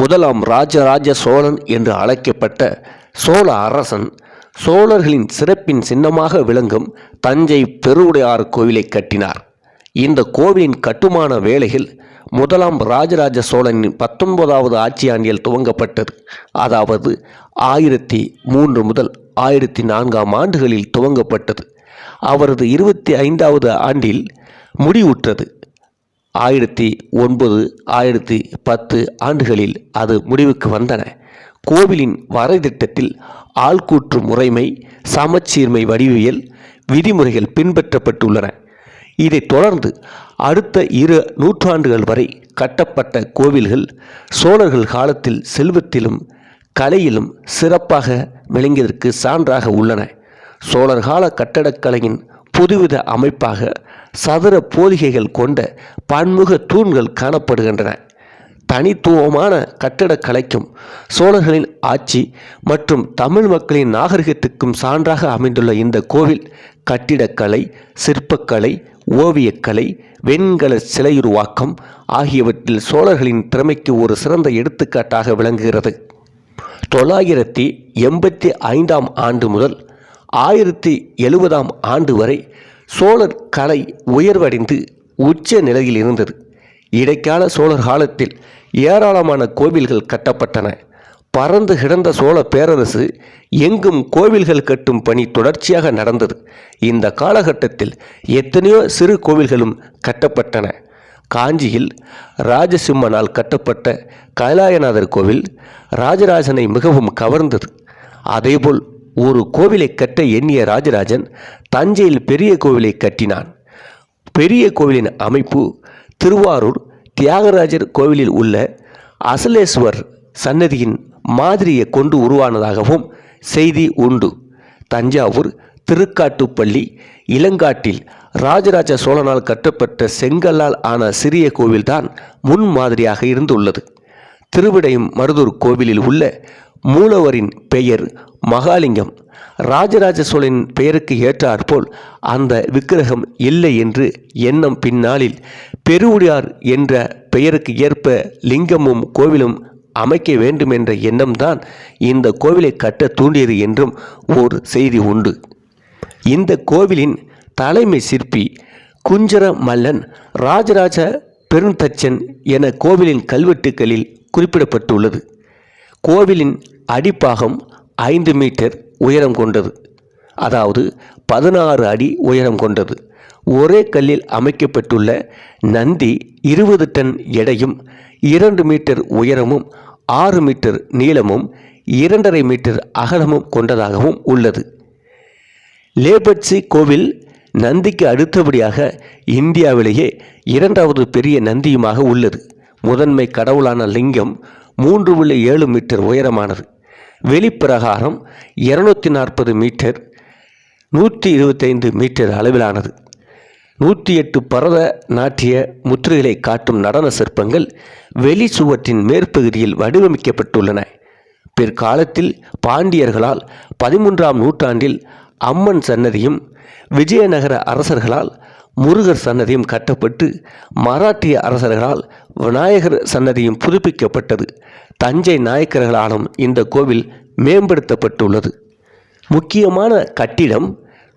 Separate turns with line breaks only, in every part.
முதலாம் ராஜராஜ சோழன் என்று அழைக்கப்பட்ட சோழ அரசன் சோழர்களின் சிறப்பின் சின்னமாக விளங்கும் தஞ்சை பெருவுடையார் கோவிலை கட்டினார் இந்த கோவிலின் கட்டுமான வேலைகள் முதலாம் ராஜராஜ சோழனின் பத்தொன்பதாவது ஆட்சியாண்டில் துவங்கப்பட்டது அதாவது ஆயிரத்தி மூன்று முதல் ஆயிரத்தி நான்காம் ஆண்டுகளில் துவங்கப்பட்டது அவரது இருபத்தி ஐந்தாவது ஆண்டில் முடிவுற்றது ஆயிரத்தி ஒன்பது ஆயிரத்தி பத்து ஆண்டுகளில் அது முடிவுக்கு வந்தன கோவிலின் வரைதிட்டத்தில் ஆள்கூற்று முறைமை சமச்சீர்மை வடிவியல் விதிமுறைகள் பின்பற்றப்பட்டுள்ளன இதைத் தொடர்ந்து அடுத்த இரு நூற்றாண்டுகள் வரை கட்டப்பட்ட கோவில்கள் சோழர்கள் காலத்தில் செல்வத்திலும் கலையிலும் சிறப்பாக விளங்கியதற்கு சான்றாக உள்ளன சோழர் கால கட்டடக்கலையின் புதுவித அமைப்பாக சதுர போலிகைகள் கொண்ட பன்முக தூண்கள் காணப்படுகின்றன தனித்துவமான கட்டடக்கலைக்கும் சோழர்களின் ஆட்சி மற்றும் தமிழ் மக்களின் நாகரிகத்துக்கும் சான்றாக அமைந்துள்ள இந்த கோவில் கட்டிடக்கலை சிற்பக்கலை ஓவியக்கலை வெண்கல சிலையுருவாக்கம் ஆகியவற்றில் சோழர்களின் திறமைக்கு ஒரு சிறந்த எடுத்துக்காட்டாக விளங்குகிறது தொள்ளாயிரத்தி எண்பத்தி ஐந்தாம் ஆண்டு முதல் ஆயிரத்தி எழுபதாம் ஆண்டு வரை சோழர் கலை உயர்வடைந்து உச்ச நிலையில் இருந்தது இடைக்கால சோழர் காலத்தில் ஏராளமான கோவில்கள் கட்டப்பட்டன பறந்து கிடந்த சோழ பேரரசு எங்கும் கோவில்கள் கட்டும் பணி தொடர்ச்சியாக நடந்தது இந்த காலகட்டத்தில் எத்தனையோ சிறு கோவில்களும் கட்டப்பட்டன காஞ்சியில் ராஜசிம்மனால் கட்டப்பட்ட கைலாயநாதர் கோவில் ராஜராஜனை மிகவும் கவர்ந்தது அதேபோல் ஒரு கோவிலை கட்ட எண்ணிய ராஜராஜன் தஞ்சையில் பெரிய கோவிலை கட்டினான் பெரிய கோவிலின் அமைப்பு திருவாரூர் தியாகராஜர் கோவிலில் உள்ள அசலேஸ்வர் சன்னதியின் மாதிரியை கொண்டு உருவானதாகவும் செய்தி உண்டு தஞ்சாவூர் திருக்காட்டுப்பள்ளி இளங்காட்டில் ராஜராஜ சோழனால் கட்டப்பட்ட செங்கல்லால் ஆன சிறிய கோவில்தான் முன் மாதிரியாக இருந்துள்ளது திருவிடையும் மருதூர் கோவிலில் உள்ள மூலவரின் பெயர் மகாலிங்கம் ராஜராஜ சோழன் பெயருக்கு ஏற்றாற்போல் அந்த விக்கிரகம் இல்லை என்று எண்ணம் பின்னாளில் பெருவுடையார் என்ற பெயருக்கு ஏற்ப லிங்கமும் கோவிலும் அமைக்க வேண்டும் என்ற எண்ணம்தான் இந்த கோவிலை கட்ட தூண்டியது என்றும் ஓர் செய்தி உண்டு இந்த கோவிலின் தலைமை சிற்பி குஞ்சர மல்லன் ராஜராஜ பெருந்தச்சன் என கோவிலின் கல்வெட்டுக்களில் குறிப்பிடப்பட்டுள்ளது கோவிலின் அடிப்பாகம் ஐந்து மீட்டர் உயரம் கொண்டது அதாவது பதினாறு அடி உயரம் கொண்டது ஒரே கல்லில் அமைக்கப்பட்டுள்ள நந்தி இருபது டன் எடையும் இரண்டு மீட்டர் உயரமும் ஆறு மீட்டர் நீளமும் இரண்டரை மீட்டர் அகலமும் கொண்டதாகவும் உள்ளது லேபட்சி கோவில் நந்திக்கு அடுத்தபடியாக இந்தியாவிலேயே இரண்டாவது பெரிய நந்தியுமாக உள்ளது முதன்மை கடவுளான லிங்கம் மூன்று புள்ளி ஏழு மீட்டர் உயரமானது வெளிப்பிரகாரம் இருநூத்தி நாற்பது மீட்டர் நூற்றி இருபத்தைந்து மீட்டர் அளவிலானது நூற்றி எட்டு பரத நாட்டிய முற்றுகளை காட்டும் நடன சிற்பங்கள் வெளி சுவற்றின் மேற்பகுதியில் வடிவமைக்கப்பட்டுள்ளன பிற்காலத்தில் பாண்டியர்களால் பதிமூன்றாம் நூற்றாண்டில் அம்மன் சன்னதியும் விஜயநகர அரசர்களால் முருகர் சன்னதியும் கட்டப்பட்டு மராட்டிய அரசர்களால் விநாயகர் சன்னதியும் புதுப்பிக்கப்பட்டது தஞ்சை நாயக்கர்களாலும் இந்த கோவில் மேம்படுத்தப்பட்டுள்ளது முக்கியமான கட்டிடம்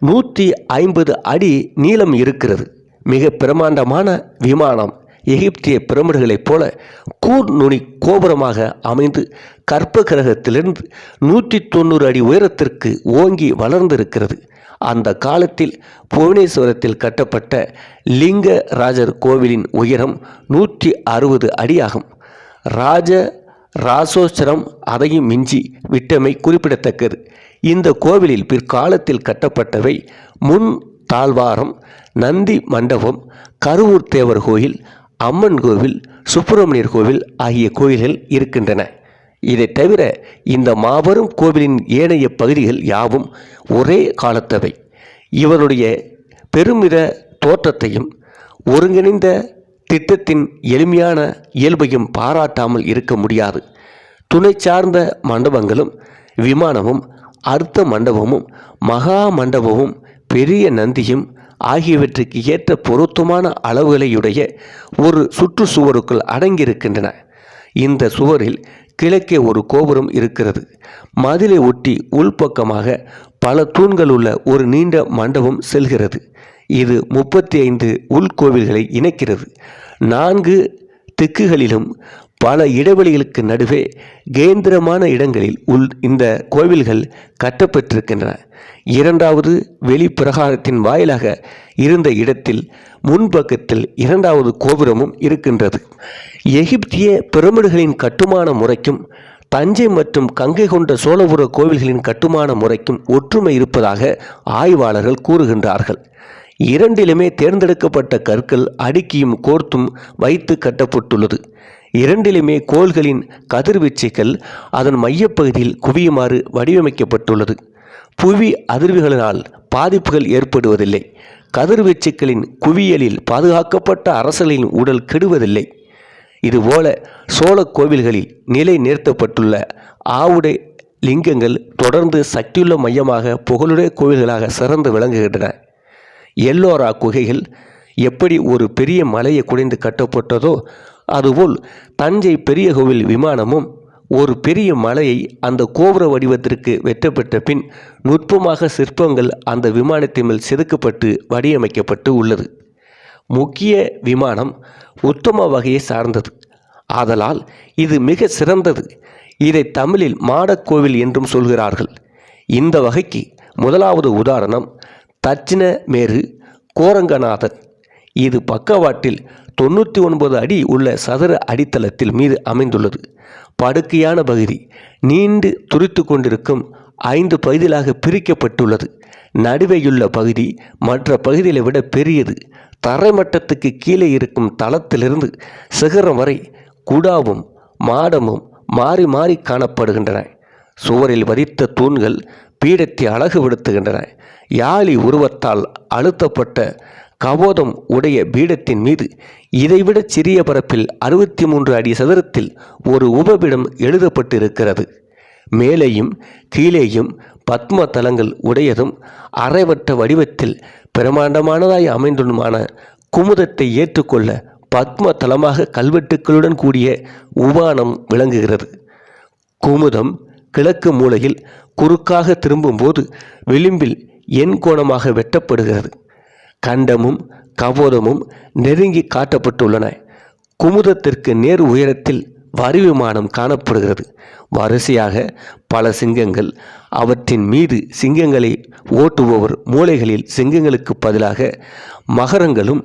நூற்றி ஐம்பது அடி நீளம் இருக்கிறது மிக பிரமாண்டமான விமானம் எகிப்திய பிரமிடுகளைப் போல கூர் நுனி கோபுரமாக அமைந்து கற்ப கிரகத்திலிருந்து நூற்றி தொண்ணூறு அடி உயரத்திற்கு ஓங்கி வளர்ந்திருக்கிறது அந்த காலத்தில் புவனேஸ்வரத்தில் கட்டப்பட்ட லிங்க ராஜர் கோவிலின் உயரம் நூற்றி அறுபது அடியாகும் ராஜ ராசோச்சரம் அதையும் மிஞ்சி விட்டமை குறிப்பிடத்தக்கது இந்த கோவிலில் பிற்காலத்தில் கட்டப்பட்டவை முன் தாழ்வாரம் நந்தி மண்டபம் கருவூர் தேவர் கோயில் அம்மன் கோவில் சுப்பிரமணியர் கோவில் ஆகிய கோயில்கள் இருக்கின்றன இதை தவிர இந்த மாபெரும் கோவிலின் ஏனைய பகுதிகள் யாவும் ஒரே காலத்தவை இவருடைய பெருமித தோற்றத்தையும் ஒருங்கிணைந்த திட்டத்தின் எளிமையான இயல்பையும் பாராட்டாமல் இருக்க முடியாது துணை சார்ந்த மண்டபங்களும் விமானமும் அர்த்த மண்டபமும் மகா மண்டபமும் பெரிய நந்தியும் ஆகியவற்றுக்கு ஏற்ற பொருத்தமான அளவுகளையுடைய ஒரு சுற்றுச்சுவருக்குள் அடங்கியிருக்கின்றன இந்த சுவரில் கிழக்கே ஒரு கோபுரம் இருக்கிறது மதிலை ஒட்டி உள்பக்கமாக பல தூண்கள் உள்ள ஒரு நீண்ட மண்டபம் செல்கிறது இது முப்பத்தி ஐந்து உள்கோவில்களை இணைக்கிறது நான்கு திக்குகளிலும் பல இடைவெளிகளுக்கு நடுவே கேந்திரமான இடங்களில் உள் இந்த கோவில்கள் கட்டப்பெற்றிருக்கின்றன இரண்டாவது வெளிப்பிரகாரத்தின் வாயிலாக இருந்த இடத்தில் முன்பக்கத்தில் இரண்டாவது கோபுரமும் இருக்கின்றது எகிப்திய பிரமிடுகளின் கட்டுமான முறைக்கும் தஞ்சை மற்றும் கங்கை கொண்ட சோழபுர கோவில்களின் கட்டுமான முறைக்கும் ஒற்றுமை இருப்பதாக ஆய்வாளர்கள் கூறுகின்றார்கள் இரண்டிலுமே தேர்ந்தெடுக்கப்பட்ட கற்கள் அடுக்கியும் கோர்த்தும் வைத்து கட்டப்பட்டுள்ளது இரண்டிலுமே கோள்களின் கதிர்வீச்சுகள் அதன் மையப்பகுதியில் குவியுமாறு வடிவமைக்கப்பட்டுள்ளது புவி அதிர்வுகளினால் பாதிப்புகள் ஏற்படுவதில்லை கதிர்வீச்சுக்களின் குவியலில் பாதுகாக்கப்பட்ட அரசர்களின் உடல் கெடுவதில்லை இதுபோல சோழ கோவில்களில் நிலை நிறுத்தப்பட்டுள்ள ஆவுடை லிங்கங்கள் தொடர்ந்து சக்தியுள்ள மையமாக புகழுடைய கோவில்களாக சிறந்து விளங்குகின்றன எல்லோரா குகைகள் எப்படி ஒரு பெரிய மலையை குடைந்து கட்டப்பட்டதோ அதுபோல் தஞ்சை பெரிய கோவில் விமானமும் ஒரு பெரிய மலையை அந்த கோபுர வடிவத்திற்கு வெற்றப்பட்ட பின் நுட்பமாக சிற்பங்கள் அந்த விமானத்தின் மேல் செதுக்கப்பட்டு வடிவமைக்கப்பட்டு உள்ளது முக்கிய விமானம் உத்தம வகையை சார்ந்தது ஆதலால் இது மிக சிறந்தது இதை தமிழில் மாடக்கோவில் என்றும் சொல்கிறார்கள் இந்த வகைக்கு முதலாவது உதாரணம் தட்சிண மேரு கோரங்கநாதன் இது பக்கவாட்டில் தொண்ணூற்றி ஒன்பது அடி உள்ள சதுர அடித்தளத்தில் மீது அமைந்துள்ளது படுக்கையான பகுதி நீண்டு துரித்து கொண்டிருக்கும் ஐந்து பகுதிகளாக பிரிக்கப்பட்டுள்ளது நடுவேயுள்ள பகுதி மற்ற பகுதிகளை விட பெரியது தரை மட்டத்துக்கு கீழே இருக்கும் தளத்திலிருந்து சிகரம் வரை குடாவும் மாடமும் மாறி மாறி காணப்படுகின்றன சுவரில் வதித்த தூண்கள் பீடத்தை அழகு விடுத்துகின்றன யாழி உருவத்தால் அழுத்தப்பட்ட கபோதம் உடைய பீடத்தின் மீது இதைவிட சிறிய பரப்பில் அறுபத்தி மூன்று அடி சதுரத்தில் ஒரு உபபிடம் எழுதப்பட்டிருக்கிறது மேலேயும் கீழேயும் பத்ம தலங்கள் உடையதும் அரைவட்ட வடிவத்தில் பிரமாண்டமானதாய் அமைந்துமான குமுதத்தை ஏற்றுக்கொள்ள பத்ம தலமாக கல்வெட்டுக்களுடன் கூடிய உபானம் விளங்குகிறது குமுதம் கிழக்கு மூலையில் குறுக்காக திரும்பும்போது விளிம்பில் எண் கோணமாக வெட்டப்படுகிறது கண்டமும் கபோதமும் நெருங்கி காட்டப்பட்டுள்ளன குமுதத்திற்கு நேர் உயரத்தில் வரி விமானம் காணப்படுகிறது வரிசையாக பல சிங்கங்கள் அவற்றின் மீது சிங்கங்களை ஓட்டுபவர் மூளைகளில் சிங்கங்களுக்கு பதிலாக மகரங்களும்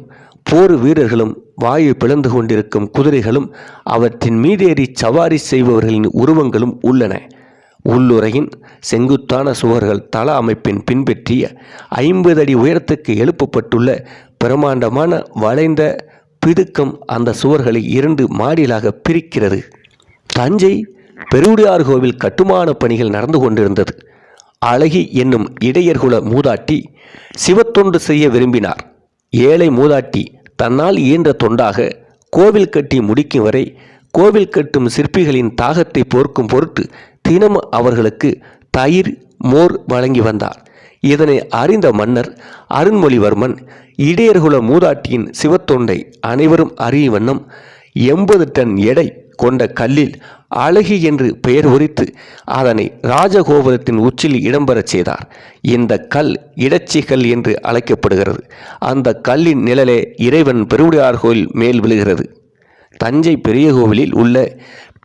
போர் வீரர்களும் வாயு பிளந்து கொண்டிருக்கும் குதிரைகளும் அவற்றின் மீதேறி சவாரி செய்பவர்களின் உருவங்களும் உள்ளன உள்ளுரையின் செங்குத்தான சுவர்கள் தள அமைப்பின் பின்பற்றிய ஐம்பது அடி உயரத்துக்கு எழுப்பப்பட்டுள்ள பிரமாண்டமான வளைந்த பிடுக்கம் அந்த சுவர்களை இரண்டு மாடிகளாக பிரிக்கிறது தஞ்சை பெருவுடையார் கோவில் கட்டுமான பணிகள் நடந்து கொண்டிருந்தது அழகி என்னும் இடையர்குல மூதாட்டி சிவத்தொண்டு செய்ய விரும்பினார் ஏழை மூதாட்டி தன்னால் இயன்ற தொண்டாக கோவில் கட்டி முடிக்கும் வரை கோவில் கட்டும் சிற்பிகளின் தாகத்தை போர்க்கும் பொருட்டு தினமும் அவர்களுக்கு தயிர் மோர் வழங்கி வந்தார் இதனை அறிந்த மன்னர் அருண்மொழிவர்மன் இடையர்குல மூதாட்டியின் சிவத்தொண்டை அனைவரும் அறிய வண்ணம் எண்பது டன் எடை கொண்ட கல்லில் அழகி என்று பெயர் உரித்து அதனை ராஜகோபுரத்தின் உச்சில் இடம்பெறச் செய்தார் இந்த கல் இடச்சி கல் என்று அழைக்கப்படுகிறது அந்த கல்லின் நிழலே இறைவன் பெருவுடையார் கோயில் மேல் விழுகிறது தஞ்சை பெரிய கோவிலில் உள்ள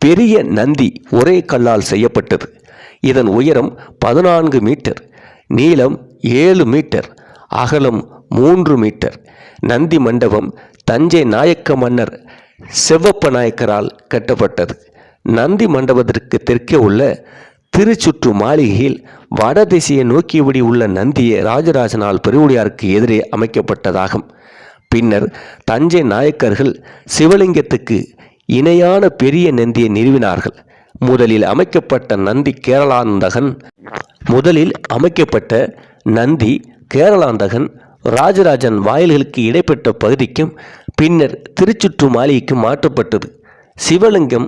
பெரிய நந்தி ஒரே கல்லால் செய்யப்பட்டது இதன் உயரம் பதினான்கு மீட்டர் நீளம் ஏழு மீட்டர் அகலம் மூன்று மீட்டர் நந்தி மண்டபம் தஞ்சை நாயக்க மன்னர் செவ்வப்ப நாயக்கரால் கட்டப்பட்டது நந்தி மண்டபத்திற்கு தெற்கே உள்ள திருச்சுற்று மாளிகையில் வட திசையை நோக்கியபடி உள்ள நந்தியை ராஜராஜனால் பெருவுடையாருக்கு எதிரே அமைக்கப்பட்டதாகும் பின்னர் தஞ்சை நாயக்கர்கள் சிவலிங்கத்துக்கு இணையான பெரிய நந்தியை நிறுவினார்கள் முதலில் அமைக்கப்பட்ட நந்தி கேரளாந்தகன் முதலில் அமைக்கப்பட்ட நந்தி கேரளாந்தகன் ராஜராஜன் வாயில்களுக்கு இடைப்பட்ட பகுதிக்கும் பின்னர் திருச்சுற்று மாளிகைக்கும் மாற்றப்பட்டது சிவலிங்கம்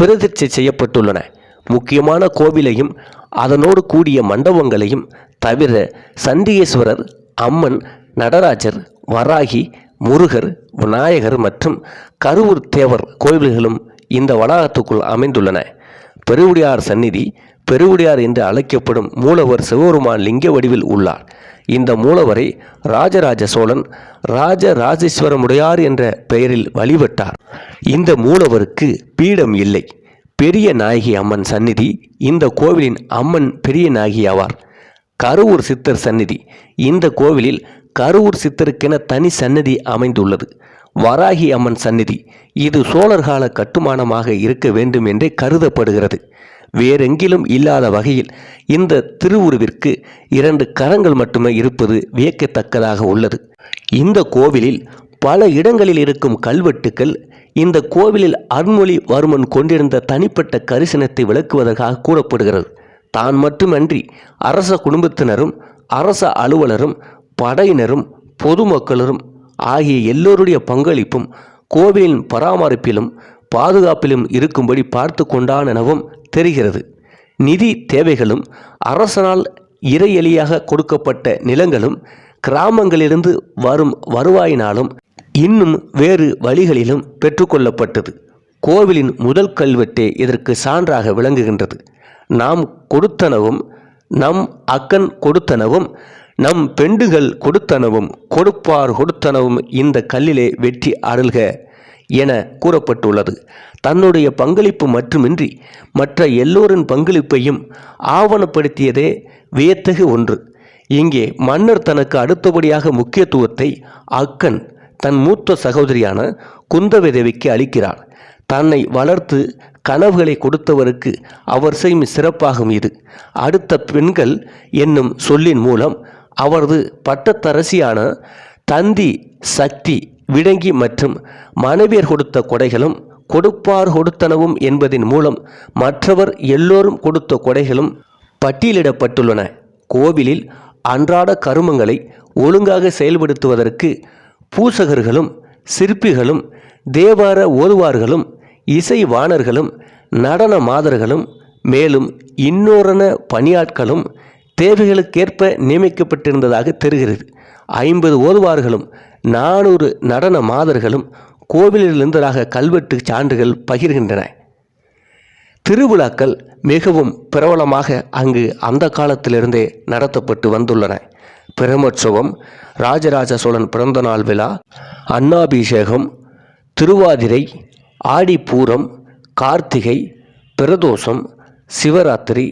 பிரதிர்ச்சை செய்யப்பட்டுள்ளன முக்கியமான கோவிலையும் அதனோடு கூடிய மண்டபங்களையும் தவிர சண்டிகேஸ்வரர் அம்மன் நடராஜர் வராகி முருகர் விநாயகர் மற்றும் கருவூர் தேவர் கோவில்களும் இந்த வளாகத்துக்குள் அமைந்துள்ளன பெருவுடையார் சந்நிதி பெருவுடையார் என்று அழைக்கப்படும் மூலவர் சிவபெருமான் லிங்க வடிவில் உள்ளார் இந்த மூலவரை ராஜராஜ சோழன் ராஜராஜேஸ்வரமுடையார் என்ற பெயரில் வழிபட்டார் இந்த மூலவருக்கு பீடம் இல்லை பெரிய நாயகி அம்மன் சந்நிதி இந்த கோவிலின் அம்மன் பெரிய நாயகி ஆவார் கருவூர் சித்தர் சந்நிதி இந்த கோவிலில் கருவூர் சித்தருக்கென தனி சன்னதி அமைந்துள்ளது வராகி அம்மன் சந்நிதி இது சோழர் கட்டுமானமாக இருக்க வேண்டும் என்றே கருதப்படுகிறது வேறெங்கிலும் இல்லாத வகையில் இந்த திருவுருவிற்கு இரண்டு கரங்கள் மட்டுமே இருப்பது வியக்கத்தக்கதாக உள்ளது இந்த கோவிலில் பல இடங்களில் இருக்கும் கல்வெட்டுக்கள் இந்த கோவிலில் அருண்மொழிவர்மன் கொண்டிருந்த தனிப்பட்ட கரிசனத்தை விளக்குவதற்காக கூறப்படுகிறது தான் மட்டுமன்றி அரச குடும்பத்தினரும் அரச அலுவலரும் படையினரும் பொதுமக்களும் ஆகிய எல்லோருடைய பங்களிப்பும் கோவிலின் பராமரிப்பிலும் பாதுகாப்பிலும் இருக்கும்படி பார்த்து கொண்டான் எனவும் தெரிகிறது நிதி தேவைகளும் அரசனால் இறையலியாக கொடுக்கப்பட்ட நிலங்களும் கிராமங்களிலிருந்து வரும் வருவாயினாலும் இன்னும் வேறு வழிகளிலும் பெற்றுக்கொள்ளப்பட்டது கோவிலின் முதல் கல்வெட்டே இதற்கு சான்றாக விளங்குகின்றது நாம் கொடுத்தனவும் நம் அக்கன் கொடுத்தனவும் நம் பெண்டுகள் கொடுத்தனவும் கொடுப்பார் கொடுத்தனவும் இந்த கல்லிலே வெற்றி அருள்க என கூறப்பட்டுள்ளது தன்னுடைய பங்களிப்பு மட்டுமின்றி மற்ற எல்லோரின் பங்களிப்பையும் ஆவணப்படுத்தியதே வியத்தகு ஒன்று இங்கே மன்னர் தனக்கு அடுத்தபடியாக முக்கியத்துவத்தை அக்கன் தன் மூத்த சகோதரியான குந்தவை தேவிக்கு அளிக்கிறார் தன்னை வளர்த்து கனவுகளை கொடுத்தவருக்கு அவர் செய்யும் சிறப்பாகும் இது அடுத்த பெண்கள் என்னும் சொல்லின் மூலம் அவரது பட்டத்தரசியான தந்தி சக்தி விடங்கி மற்றும் மனைவியர் கொடுத்த கொடைகளும் கொடுப்பார் கொடுத்தனவும் என்பதின் மூலம் மற்றவர் எல்லோரும் கொடுத்த கொடைகளும் பட்டியலிடப்பட்டுள்ளன கோவிலில் அன்றாட கருமங்களை ஒழுங்காக செயல்படுத்துவதற்கு பூசகர்களும் சிற்பிகளும் தேவார ஓதுவார்களும் இசைவாணர்களும் நடன மாதர்களும் மேலும் இன்னொரண பணியாட்களும் தேவைகளுக்கேற்ப நியமிக்கப்பட்டிருந்ததாக தெரிகிறது ஐம்பது ஓதுவார்களும் நானூறு நடன மாதர்களும் கோவிலிலிருந்ததாக கல்வெட்டு சான்றுகள் பகிர்கின்றன திருவிழாக்கள் மிகவும் பிரபலமாக அங்கு அந்த காலத்திலிருந்தே நடத்தப்பட்டு வந்துள்ளன பிரமோற்சவம் ராஜராஜ சோழன் பிறந்தநாள் விழா அன்னாபிஷேகம் திருவாதிரை ஆடிப்பூரம் கார்த்திகை பிரதோஷம் சிவராத்திரி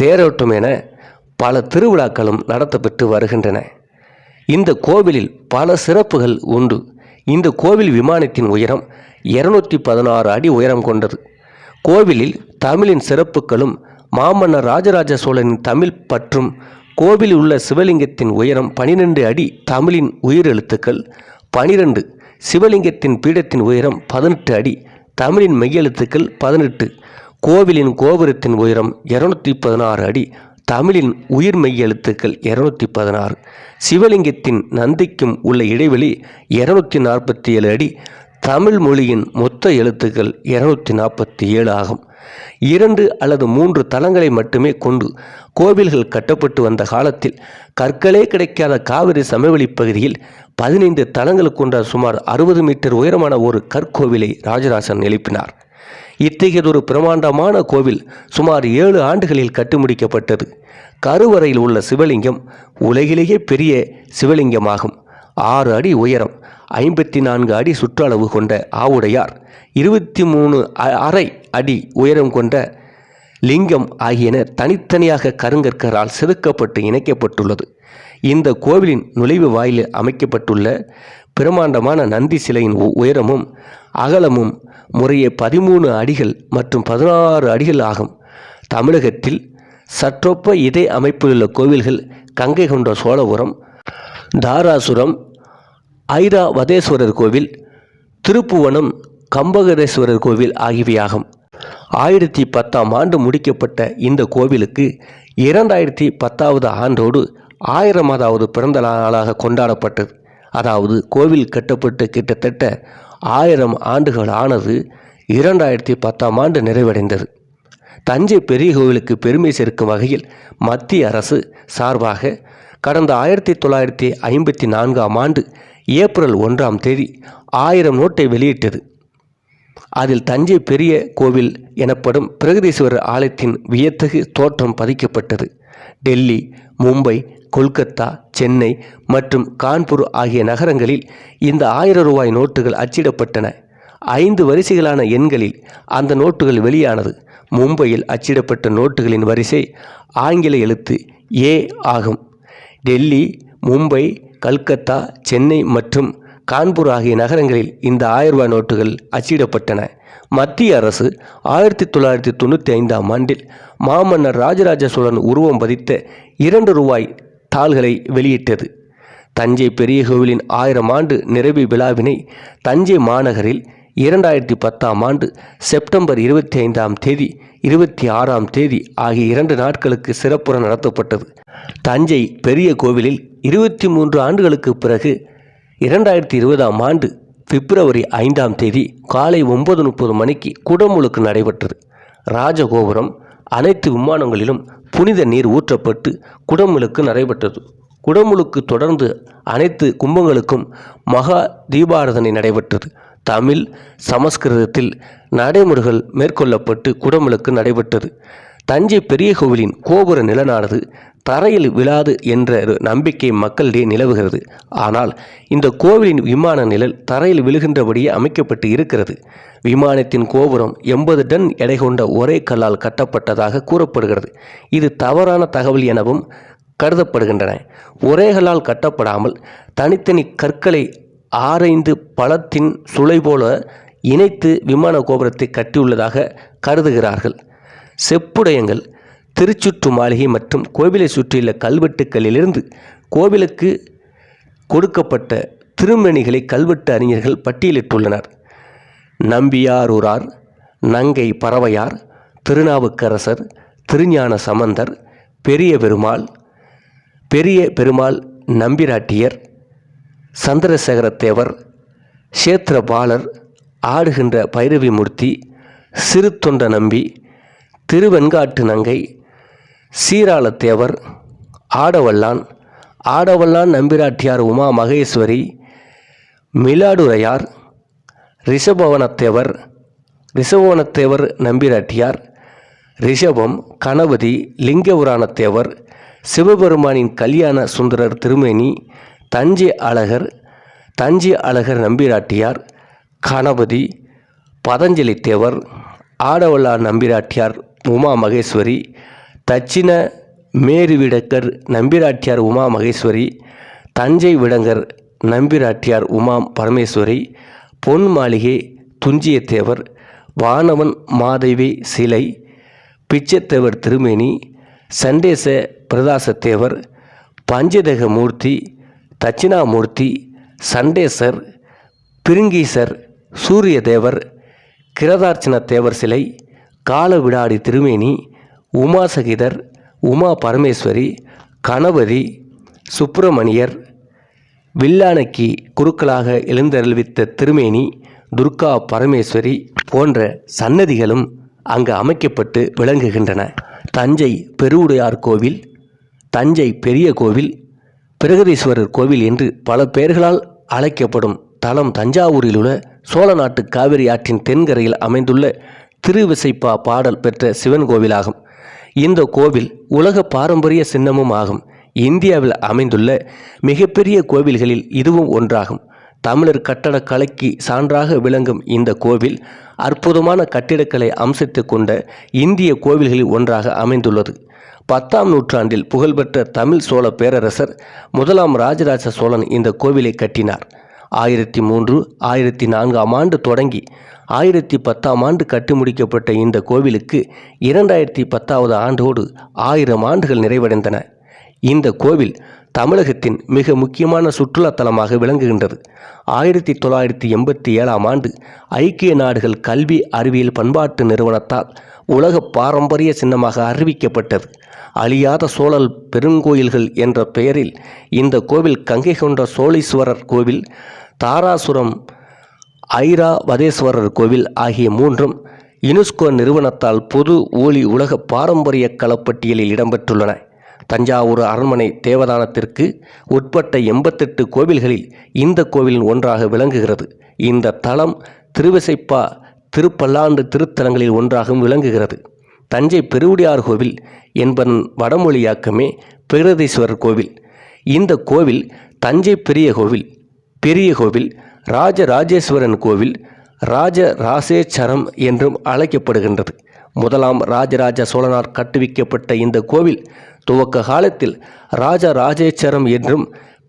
தேரோட்டம் என பல திருவிழாக்களும் நடத்தப்பட்டு வருகின்றன இந்த கோவிலில் பல சிறப்புகள் உண்டு இந்த கோவில் விமானத்தின் உயரம் இருநூற்றி பதினாறு அடி உயரம் கொண்டது கோவிலில் தமிழின் சிறப்புகளும் மாமன்னர் ராஜராஜ சோழனின் தமிழ் பற்றும் கோவிலில் உள்ள சிவலிங்கத்தின் உயரம் பனிரெண்டு அடி தமிழின் உயிரெழுத்துக்கள் பனிரெண்டு சிவலிங்கத்தின் பீடத்தின் உயரம் பதினெட்டு அடி தமிழின் மெய்யெழுத்துக்கள் பதினெட்டு கோவிலின் கோபுரத்தின் உயரம் இருநூற்றி பதினாறு அடி தமிழின் உயிர் எழுத்துக்கள் இருநூத்தி பதினாறு சிவலிங்கத்தின் நந்திக்கும் உள்ள இடைவெளி இருநூத்தி நாற்பத்தி ஏழு அடி தமிழ் மொழியின் மொத்த எழுத்துக்கள் இருநூத்தி நாற்பத்தி ஏழு ஆகும் இரண்டு அல்லது மூன்று தலங்களை மட்டுமே கொண்டு கோவில்கள் கட்டப்பட்டு வந்த காலத்தில் கற்களே கிடைக்காத காவிரி சமவெளி பகுதியில் பதினைந்து தலங்களுக்கு கொண்ட சுமார் அறுபது மீட்டர் உயரமான ஒரு கற்கோவிலை ராஜராசன் எழுப்பினார் இத்தகையதொரு பிரமாண்டமான கோவில் சுமார் ஏழு ஆண்டுகளில் கட்டுமுடிக்கப்பட்டது கருவறையில் உள்ள சிவலிங்கம் உலகிலேயே பெரிய சிவலிங்கமாகும் ஆறு அடி உயரம் ஐம்பத்தி நான்கு அடி சுற்றளவு கொண்ட ஆவுடையார் இருபத்தி மூணு அரை அடி உயரம் கொண்ட லிங்கம் ஆகியன தனித்தனியாக கருங்கற்கரால் செதுக்கப்பட்டு இணைக்கப்பட்டுள்ளது இந்த கோவிலின் நுழைவு வாயிலில் அமைக்கப்பட்டுள்ள பிரமாண்டமான நந்தி சிலையின் உயரமும் அகலமும் முறையே பதிமூணு அடிகள் மற்றும் பதினாறு அடிகள் ஆகும் தமிழகத்தில் சற்றொப்ப இதே அமைப்பிலுள்ள கோவில்கள் கங்கை கொண்ட சோழபுரம் தாராசுரம் ஐராவதேஸ்வரர் கோவில் திருப்புவனம் கம்பகரேஸ்வரர் கோவில் ஆகியவையாகும் ஆயிரத்தி பத்தாம் ஆண்டு முடிக்கப்பட்ட இந்த கோவிலுக்கு இரண்டாயிரத்தி பத்தாவது ஆண்டோடு ஆயிரமாதாவது பிறந்த நாளாக கொண்டாடப்பட்டது அதாவது கோவில் கட்டப்பட்டு கிட்டத்தட்ட ஆயிரம் ஆண்டுகள் ஆனது இரண்டாயிரத்தி பத்தாம் ஆண்டு நிறைவடைந்தது தஞ்சை பெரிய கோவிலுக்கு பெருமை சேர்க்கும் வகையில் மத்திய அரசு சார்பாக கடந்த ஆயிரத்தி தொள்ளாயிரத்தி ஐம்பத்தி நான்காம் ஆண்டு ஏப்ரல் ஒன்றாம் தேதி ஆயிரம் நோட்டை வெளியிட்டது அதில் தஞ்சை பெரிய கோவில் எனப்படும் பிரகதீஸ்வரர் ஆலயத்தின் வியத்தகு தோற்றம் பதிக்கப்பட்டது டெல்லி மும்பை கொல்கத்தா சென்னை மற்றும் கான்பூர் ஆகிய நகரங்களில் இந்த ஆயிரம் ரூபாய் நோட்டுகள் அச்சிடப்பட்டன ஐந்து வரிசைகளான எண்களில் அந்த நோட்டுகள் வெளியானது மும்பையில் அச்சிடப்பட்ட நோட்டுகளின் வரிசை ஆங்கில எழுத்து ஏ ஆகும் டெல்லி மும்பை கல்கத்தா சென்னை மற்றும் கான்பூர் ஆகிய நகரங்களில் இந்த ஆயிரம் நோட்டுகள் அச்சிடப்பட்டன மத்திய அரசு ஆயிரத்தி தொள்ளாயிரத்தி தொண்ணூற்றி ஐந்தாம் ஆண்டில் மாமன்னர் ராஜராஜ சோழன் உருவம் பதித்த இரண்டு ரூபாய் தாள்களை வெளியிட்டது தஞ்சை பெரிய கோவிலின் ஆயிரம் ஆண்டு நிறைவு விழாவினை தஞ்சை மாநகரில் இரண்டாயிரத்தி பத்தாம் ஆண்டு செப்டம்பர் இருபத்தி ஐந்தாம் தேதி இருபத்தி ஆறாம் தேதி ஆகிய இரண்டு நாட்களுக்கு சிறப்புற நடத்தப்பட்டது தஞ்சை பெரிய கோவிலில் இருபத்தி மூன்று ஆண்டுகளுக்கு பிறகு இரண்டாயிரத்தி இருபதாம் ஆண்டு பிப்ரவரி ஐந்தாம் தேதி காலை ஒன்பது முப்பது மணிக்கு குடமுழுக்கு நடைபெற்றது ராஜகோபுரம் அனைத்து விமானங்களிலும் புனித நீர் ஊற்றப்பட்டு குடமுழுக்கு நடைபெற்றது குடமுழுக்கு தொடர்ந்து அனைத்து கும்பங்களுக்கும் மகா தீபாராதனை நடைபெற்றது தமிழ் சமஸ்கிருதத்தில் நடைமுறைகள் மேற்கொள்ளப்பட்டு குடமுழுக்கு நடைபெற்றது தஞ்சை பெரிய கோவிலின் கோபுர நிலனானது தரையில் விழாது என்ற நம்பிக்கை மக்களிடையே நிலவுகிறது ஆனால் இந்த கோவிலின் விமான நிழல் தரையில் விழுகின்றபடியே அமைக்கப்பட்டு இருக்கிறது விமானத்தின் கோபுரம் எண்பது டன் எடை கொண்ட ஒரே கல்லால் கட்டப்பட்டதாக கூறப்படுகிறது இது தவறான தகவல் எனவும் கருதப்படுகின்றன ஒரேகளால் கட்டப்படாமல் தனித்தனி கற்களை ஆராய்ந்து பழத்தின் சுளை போல இணைத்து விமான கோபுரத்தை கட்டியுள்ளதாக கருதுகிறார்கள் செப்புடையங்கள் திருச்சுற்று மாளிகை மற்றும் கோவிலை சுற்றியுள்ள கல்வெட்டுக்களிலிருந்து கோவிலுக்கு கொடுக்கப்பட்ட திருமணிகளை கல்வெட்டு அறிஞர்கள் பட்டியலிட்டுள்ளனர் நம்பியாரூரார் நங்கை பறவையார் திருநாவுக்கரசர் திருஞான சமந்தர் பெரிய பெருமாள் பெரிய பெருமாள் நம்பிராட்டியர் சந்திரசேகரத்தேவர் சேத்திரபாலர் ஆடுகின்ற பைரவி மூர்த்தி சிறு தொண்ட நம்பி திருவெண்காட்டு நங்கை சீராளத்தேவர் ஆடவல்லான் ஆடவல்லான் நம்பிராட்டியார் உமா மகேஸ்வரி மிலாடுரையார் ரிஷபவனத்தேவர் ரிஷபவனத்தேவர் நம்பிராட்டியார் ரிஷபம் கணபதி லிங்கபுராணத்தேவர் சிவபெருமானின் கல்யாண சுந்தரர் திருமேனி தஞ்சை அழகர் தஞ்சை அழகர் நம்பிராட்டியார் கணபதி பதஞ்சலி தேவர் ஆடவல்லா நம்பிராட்டியார் உமா மகேஸ்வரி தட்சிண மேரு விடக்கர் நம்பிராட்டியார் உமா மகேஸ்வரி தஞ்சை விடங்கர் நம்பிராட்டியார் உமா பரமேஸ்வரி பொன் மாளிகை துஞ்சியத்தேவர் வானவன் மாதேவி சிலை பிச்சத்தேவர் திருமேனி சண்டேச பிரதாசத்தேவர் பஞ்சதேக மூர்த்தி தட்சிணாமூர்த்தி சண்டேசர் பிருங்கீசர் சூரியதேவர் கிரதார்ச்சன தேவர் சிலை கால விடாடி திருமேனி உமாசகிதர் உமா பரமேஸ்வரி கணபதி சுப்பிரமணியர் வில்லானக்கி குருக்களாக எழுந்தருள்வித்த திருமேனி துர்கா பரமேஸ்வரி போன்ற சன்னதிகளும் அங்கு அமைக்கப்பட்டு விளங்குகின்றன தஞ்சை பெருவுடையார் கோவில் தஞ்சை பெரிய கோவில் பிரகதீஸ்வரர் கோவில் என்று பல பெயர்களால் அழைக்கப்படும் தலம் தஞ்சாவூரில் உள்ள சோழ நாட்டு காவிரி ஆற்றின் தென்கரையில் அமைந்துள்ள திருவிசைப்பா பாடல் பெற்ற சிவன் கோவிலாகும் இந்த கோவில் உலக பாரம்பரிய சின்னமும் ஆகும் இந்தியாவில் அமைந்துள்ள மிகப்பெரிய கோவில்களில் இதுவும் ஒன்றாகும் தமிழர் கட்டடக்கலைக்கு சான்றாக விளங்கும் இந்த கோவில் அற்புதமான கட்டிடக்கலை அம்சத்தை கொண்ட இந்திய கோவில்களில் ஒன்றாக அமைந்துள்ளது பத்தாம் நூற்றாண்டில் புகழ்பெற்ற தமிழ் சோழ பேரரசர் முதலாம் ராஜராஜ சோழன் இந்த கோவிலை கட்டினார் ஆயிரத்தி மூன்று ஆயிரத்தி நான்காம் ஆண்டு தொடங்கி ஆயிரத்தி பத்தாம் ஆண்டு கட்டி முடிக்கப்பட்ட இந்த கோவிலுக்கு இரண்டாயிரத்தி பத்தாவது ஆண்டோடு ஆயிரம் ஆண்டுகள் நிறைவடைந்தன இந்த கோவில் தமிழகத்தின் மிக முக்கியமான சுற்றுலாத்தலமாக விளங்குகின்றது ஆயிரத்தி தொள்ளாயிரத்தி எண்பத்தி ஏழாம் ஆண்டு ஐக்கிய நாடுகள் கல்வி அறிவியல் பண்பாட்டு நிறுவனத்தால் உலக பாரம்பரிய சின்னமாக அறிவிக்கப்பட்டது அழியாத சோழல் பெருங்கோயில்கள் என்ற பெயரில் இந்த கோவில் கங்கை கொண்ட சோழீஸ்வரர் கோவில் தாராசுரம் ஐரா வதேஸ்வரர் கோவில் ஆகிய மூன்றும் யுனெஸ்கோ நிறுவனத்தால் பொது ஒளி உலக பாரம்பரிய களப்பட்டியலில் இடம்பெற்றுள்ளன தஞ்சாவூர் அரண்மனை தேவதானத்திற்கு உட்பட்ட எண்பத்தெட்டு கோவில்களில் இந்த கோவில் ஒன்றாக விளங்குகிறது இந்த தலம் திருவிசைப்பா திருப்பல்லாண்டு திருத்தலங்களில் ஒன்றாகவும் விளங்குகிறது தஞ்சை பெருவுடையார் கோவில் என்பதன் வடமொழியாக்கமே பிரகதீஸ்வரர் கோவில் இந்த கோவில் தஞ்சை பெரிய கோவில் பெரிய கோவில் ராஜ ராஜேஸ்வரன் கோவில் ராஜ ராசேச்சரம் என்றும் அழைக்கப்படுகின்றது முதலாம் ராஜராஜ சோழனார் கட்டுவிக்கப்பட்ட இந்த கோவில் துவக்க காலத்தில் ராஜ ராஜேச்சரம் என்றும்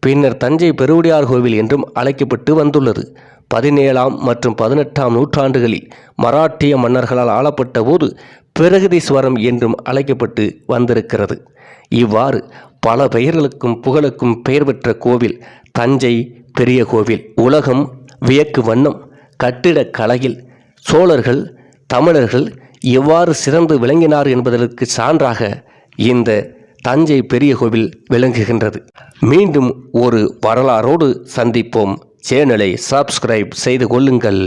பின்னர் தஞ்சை பெருவுடையார் கோவில் என்றும் அழைக்கப்பட்டு வந்துள்ளது பதினேழாம் மற்றும் பதினெட்டாம் நூற்றாண்டுகளில் மராட்டிய மன்னர்களால் ஆளப்பட்ட போது பிரகதீஸ்வரம் என்றும் அழைக்கப்பட்டு வந்திருக்கிறது இவ்வாறு பல பெயர்களுக்கும் புகழுக்கும் பெயர் பெற்ற கோவில் தஞ்சை பெரிய கோவில் உலகம் வியக்கு வண்ணம் கட்டிடக் கலையில் சோழர்கள் தமிழர்கள் எவ்வாறு சிறந்து விளங்கினார் என்பதற்கு சான்றாக இந்த தஞ்சை பெரிய கோவில் விளங்குகின்றது மீண்டும் ஒரு வரலாறோடு சந்திப்போம் சேனலை சப்ஸ்கிரைப் செய்து கொள்ளுங்கள்